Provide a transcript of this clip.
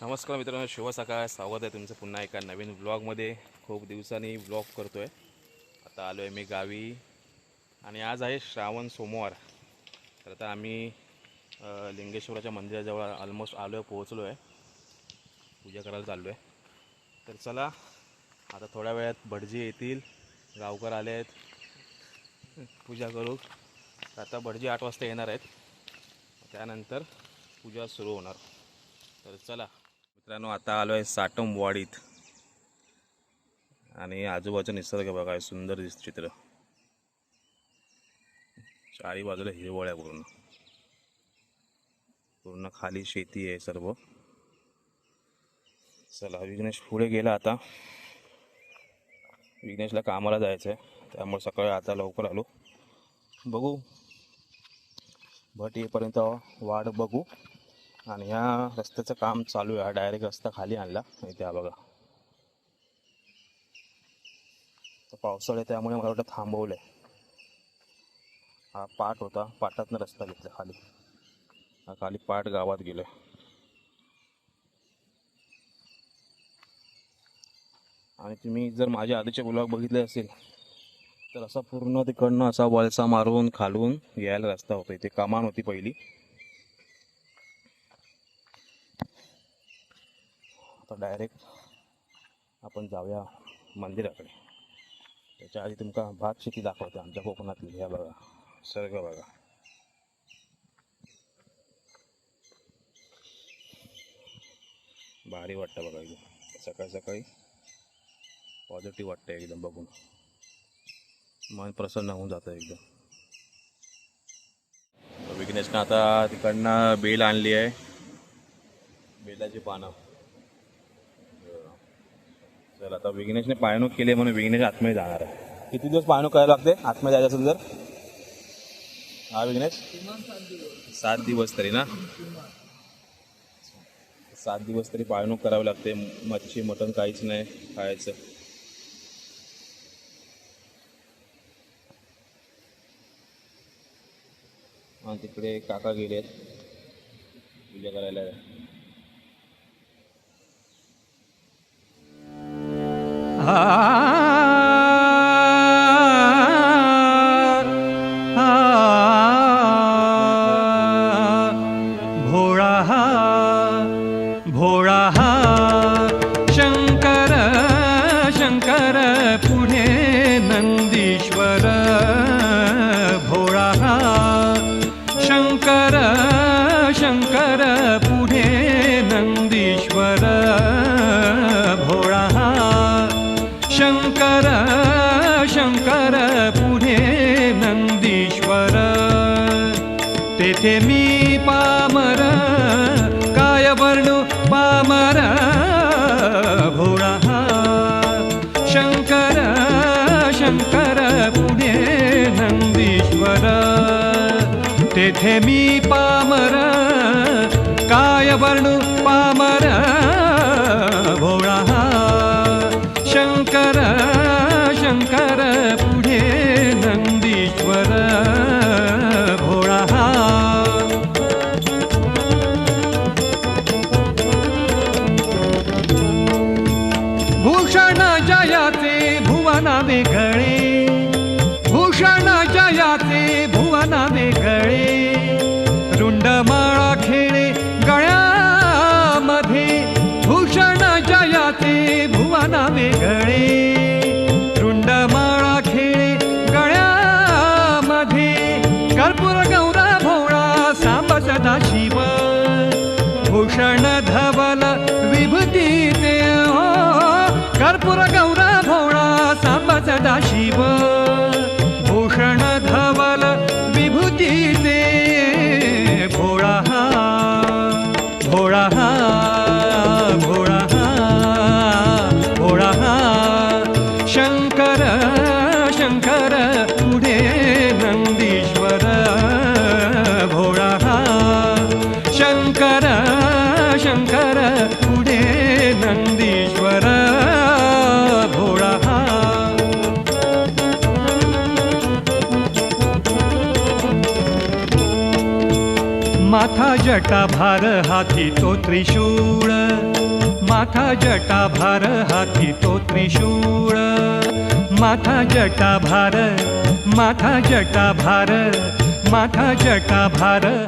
नमस्कार मित्रांनो शुभ सकाळ. स्वागत आहे तुमचं पुन्हा एका नवीन ब्लॉगमध्ये खूप दिवसांनी ब्लॉग करतो आहे आता आलो आहे मी गावी. आणि आज आहे श्रावण सोमवार. तर आता आम्ही लिंगेश्वराच्या मंदिराजवळ ऑलमोस्ट आलो आहे पोहोचलो आहे पूजा करायला चाललो आहे तर चला आता थोड्या वेळात भटजी येतील गावकर आले आहेत पूजा करू. तर आता भटजी आठ वाजता येणार आहेत. त्यानंतर पूजा सुरू होणार. तर चला मित्रांनो आता आलो आहे साटमवाडीत. आणि आजूबाजूचा निसर्ग बघा आहे सुंदर दिसत चित्र. चारी बाजूला हिरवळ आहे पूर्ण पूर्ण खाली शेती आहे सर्व. चला विघ्नेश पुढे गेला आता. विघ्नेशला कामाला जायचं आहे त्यामुळे सकाळी आता लवकर आलो. बघू. भट येईपर्यंत वाट बघू. आणि ह्या रस्त्याचं काम चालू आहे. हा डायरेक्ट रस्ता खाली आणला. इथे हा बघा. तर पावसाळा आहे त्यामुळे मला वाटतं थांबवलं आहे हा पाट होता. पाटातनं रस्ता घेतला खाली. हा खाली पाट गावात गेलोय. आणि तुम्ही जर माझ्या आधीचे ब्लॉग बघितले असेल तर असा पूर्ण तिकडनं असा वळसा मारून खालून यायला रस्ता होता. इथे कमान होती पहिली. आता डायरेक्ट आपण जाऊया मंदिराकडे. त्याच्या आधी तुमका भात शेती दाखवते आमच्या कोकणातली. ह्या बघा सर्ग बघा. भारी वाटतं बघा एकदम. सकाळी सकाळी पॉझिटिव्ह वाटतं एकदम बघून. मन प्रसन्न होऊन जातं एकदम. विघ्नेशनं आता तिकडनं बेल आणली आहे. बेलाची पानं. चल आता विघ्नेशने पायणूक केली म्हणून विघ्नेश आतमध्ये जाणार आहे. किती दिवस पायणूक करायला लागते? आतमध्ये जायचं असेल तर? हा विघ्नेश? सात दिवस तरी ना? सात दिवस तरी पायणूक करावी लागते. मच्छी मटण काहीच नाही खायचं. आणि तिकडे काका गेलेत. पूजा करायला. भोळा शंकर शंकर पुढे नंदीश्वर. तेथे मी पामर काय वर्णू पामर भोळा हा. शंकर शंकर पुढे नंदीश्वर. तेथे मी पामर काय वर्णू पामर शंकर शंकर पुढे नंदीश्वर भोळा भूषण जयाते भुवना वेगळे भूषण जयाते भुवना वेगळे भूषण धवल विभूतीचे हो कर्पूर गौरा भोळा सांब सदा शिव भूषण धवल विभूतीचे भोळा हा भोळा हा भोळा हा भोळा हा. शंकर शंकर पुढे नंदीश्वर भोळा हा. शंकर माथा जटा भार हाती तो त्रिशूळ. माथा जटा भार हाती तो त्रिशूळ. माथा जटा भार माथा जटा भार माथा जटा भार.